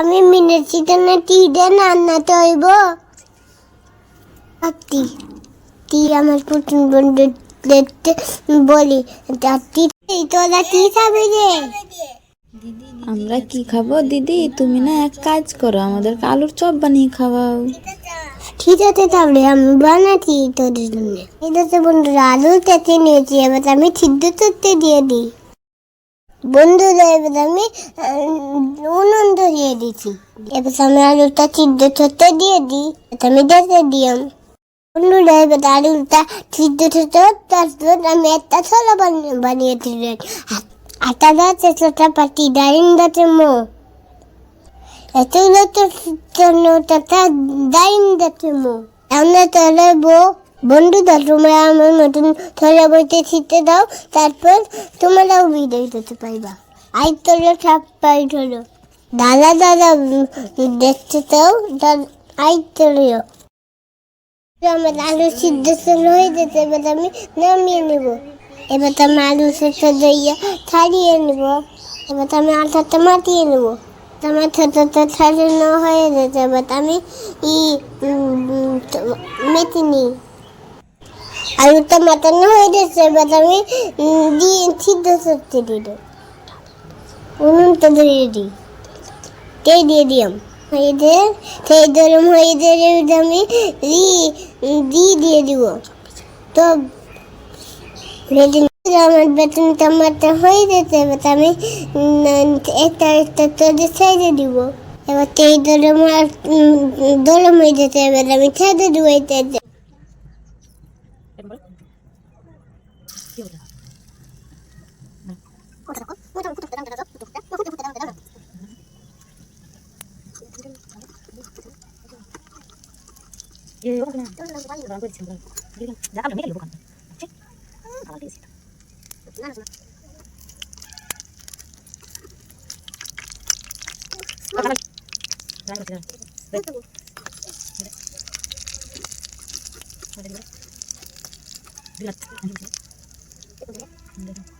আমি মিনতি টানে টি দিয়ে রান্না তৈব সত্যি তুই আমার প্রথম বন্ধু দেখতে বলি তা তুই তোরা কি খাবি রে। আমরা কি খাব? দিদি তুমি না এক কাজ করো আমাদের আলুর চপ বানিয়ে খাওয়াও। ঠিক আছে তাহলে আমি বানাচ্ছি তোদের জন্য। ঠিক আছে বন্ধুরা আলু কেটে নিয়েছি এবার আমি সিদ্ধ করতে দিয়ে দিই। বন্ধুরা এবার আমি উনুন ধরিয়ে দিচ্ছি এবার আমি আলুটা সিদ্ধ করতে দিয়ে দিই। আমি দেখে দিলাম। বন্ধুরা এবার আলুটা সিদ্ধ করতে তারপর আমি একটা ছোলা বানিয়ে দিলেন আটা যাচ্ছে ছোটা পাটি, ডাইন যাচ্ছে মো। এতগুলো তো জন্য তথা ডাইন যাচ্ছে মো। আমরা তাহলে বউ বন্ধুদের তোমরা আমার মতন থলে বইতে শিখতে দাও তারপর তোমরাও বিদায় দিতে পারবা। আই তোলো সব পাই ধরো। দাদা দাদা দেখতে চাও? আই তোলিও আমার আলু সিদ্ধ হয়ে যেতে এবার আমি নামিয়ে নেব। এবার তো আমি আলু সেদ্ধ দিয়ে ছাড়িয়ে নেব। এবার তো আমি আটাটা মাতিয়ে নেব। তোমার ছোট ছোট ছাড়ানো হয়ে যেতে এবার আমি ই উম, তো- নিই আলুটা মাটানো হয়ে গেছে, এবার আমি দিয়ে সিদ্ধ করতে দিই উনুনটা ধরিয়ে দিই। তেল দিয়ে দিলাম। হয়ে দিয়ে সেই গরম হয়ে দিয়ে আমি রি দিয়ে দিয়ে দিব। তো আমার বেতন টমাটো হয়ে যেতে এবার আমি একটা একটা দিব। এবার গরম আর হয়ে যেতে এবার আমি 15 분. 그럼 그지 지 금. 이게 나 아무리 내가 이거 간 다. 그 치? 아, 되 지. 나는 좀. 아, 나는 지 금. 왜? 아, 되는 거 야? 누가 안 되 지? 이거 뭐 야? 안 되 지.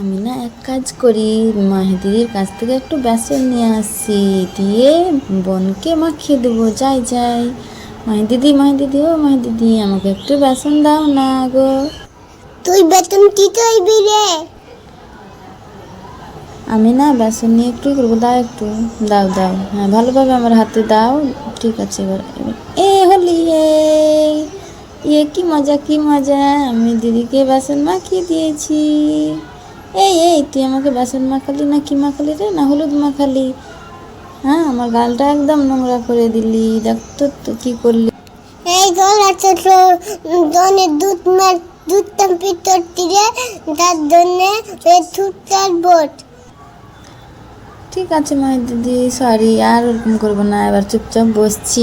আমি না এক কাজ করি মাহিদিদির কাছ থেকে একটু বেসন নিয়ে আসি দিয়ে বোনকে মাখিয়ে দেবো যাই যাই। মাহিদিদি মাহিদিদি ও মাহিদিদি আমাকে একটু বেসন দাও না গো। তুই বেতন কি চাইবি রে? আমি না বেসন নিয়ে একটু করব দাও একটু দাও দাও। হ্যাঁ ভালোভাবে আমার হাতে দাও ঠিক আছে এবার এবার। এ হলি এ ইয়ে কি মজা কি মজা আমি দিদিকে বেসন মাখিয়ে দিয়েছি। এই এই তুই আমাকে বেসন মাখালি না কি মাখালি রে না হলুদ মাখালি। হ্যাঁ আমার গালটা একদম নোংরা করে দিলি। দেখ তো কি করলি। এই জল আছে তো জনের দুধ মার দুধটা পিতর দিয়ে তার জন্য এই দুধটার বোট। ঠিক আছে মাই দিদি সরি আর ওরকম করব না। এবার চুপচাপ বসছি।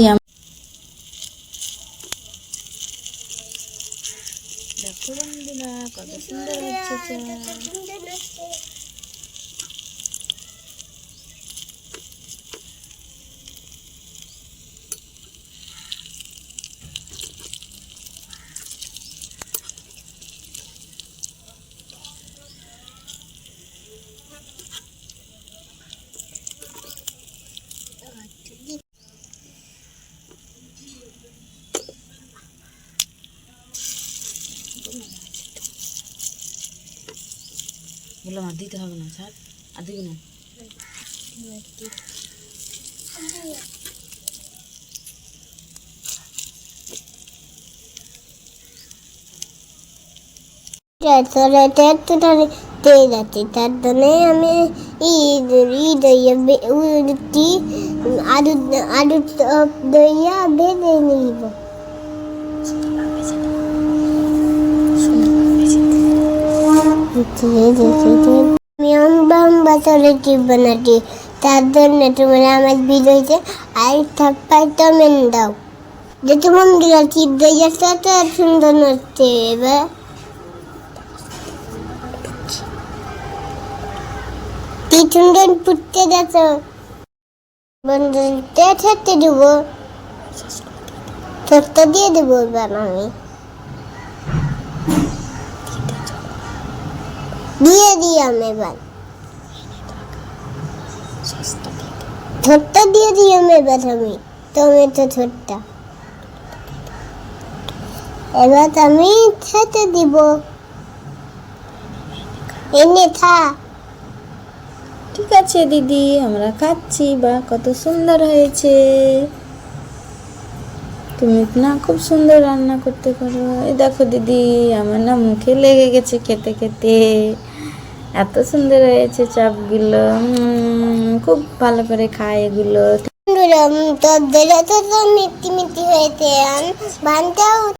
বললাম আর দিতে হবে না স্যার আর দিবি না আমি ঈদ ঈদ আলু আলু দইয়া ভেজে নিব আমি অম্বা চলে জীবনাটি তার জন্য তোমার আমার হয়েছে আর থাপ্পাই টমেন দাও যে তোমার গিলা চিপ দইয়া তত সুন্দর নড়ছে এবার পিছনজন পুটতে গেছ বন্ধুতে থাকতে দেব ছোট্ট দিয়ে দেবো এবার আমি দিয়ে দিলাম এবার। ছোট্ট দিয়ে দিলাম এবার আমি, টমেটো ছোট্ট এবার আমি খেতে দিব। এনে খা ঠিক আছে দিদি, আমরা খাচ্ছি বা কত সুন্দর হয়েছে। তুমি না খুব সুন্দর রান্না করতে পারো। এই দেখো দিদি, আমার না মুখে লেগে গেছে খেতে খেতে। এত সুন্দর হয়েছে চাপগুলো। খুব ভালো করে খায় এগুলো। বন্ধুরা তোর তো মিষ্টি মিষ্টি হয়েছে। বানটাও